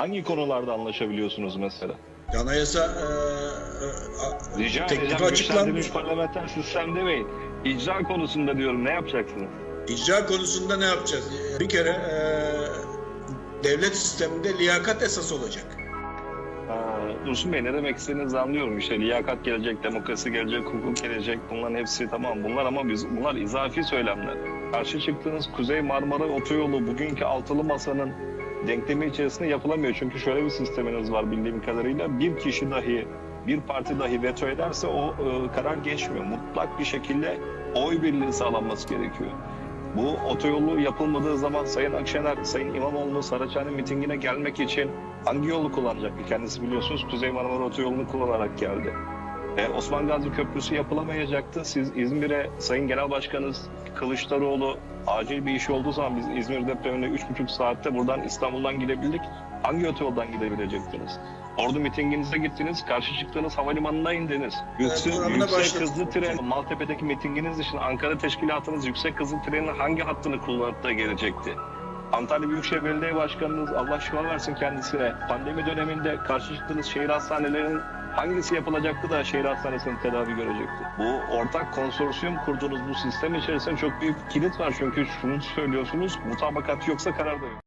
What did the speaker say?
Hangi konularda anlaşabiliyorsunuz mesela? Anayasa e, e, Rica teklifi güçlendirilmiş parlamenter sistem demeyin. İcra konusunda diyorum ne yapacaksınız? İcra konusunda ne yapacağız? Bir kere e, devlet sisteminde liyakat esas olacak. Ha, Dursun Bey ne demek istediğinizi anlıyorum. İşte liyakat gelecek, demokrasi gelecek, hukuk gelecek. Bunların hepsi tamam bunlar ama biz bunlar izafi söylemler. Karşı çıktığınız Kuzey Marmara Otoyolu bugünkü altılı masanın denklemi içerisinde yapılamıyor. Çünkü şöyle bir sisteminiz var bildiğim kadarıyla. Bir kişi dahi, bir parti dahi veto ederse o e, karar geçmiyor. Mutlak bir şekilde oy birliği sağlanması gerekiyor. Bu otoyolu yapılmadığı zaman Sayın Akşener, Sayın İmamoğlu Saraçhane mitingine gelmek için hangi yolu kullanacaktı? Kendisi biliyorsunuz Kuzey Marmara Otoyolu'nu kullanarak geldi. Ee, Osman Gazi Köprüsü yapılamayacaktı. Siz İzmir'e Sayın Genel Başkanınız Kılıçdaroğlu acil bir iş olduğu zaman biz İzmir depremine 3,5 saatte buradan İstanbul'dan gidebildik. Hangi otoyoldan gidebilecektiniz? Ordu mitinginize gittiniz, karşı çıktığınız havalimanına indiniz. Yüksek, programına yüksek hızlı tren, Maltepe'deki mitinginiz için Ankara teşkilatınız yüksek hızlı trenin hangi hattını kullanıp da gelecekti? Antalya Büyükşehir Belediye Başkanınız Allah şifa versin kendisine. Pandemi döneminde karşı çıktığınız şehir hastanelerinin hangisi yapılacaktı da şehir hastanesinin tedavi görecekti? Bu ortak konsorsiyum kurduğunuz bu sistem içerisinde çok büyük kilit var. Çünkü şunu söylüyorsunuz mutabakat yoksa karar da yok.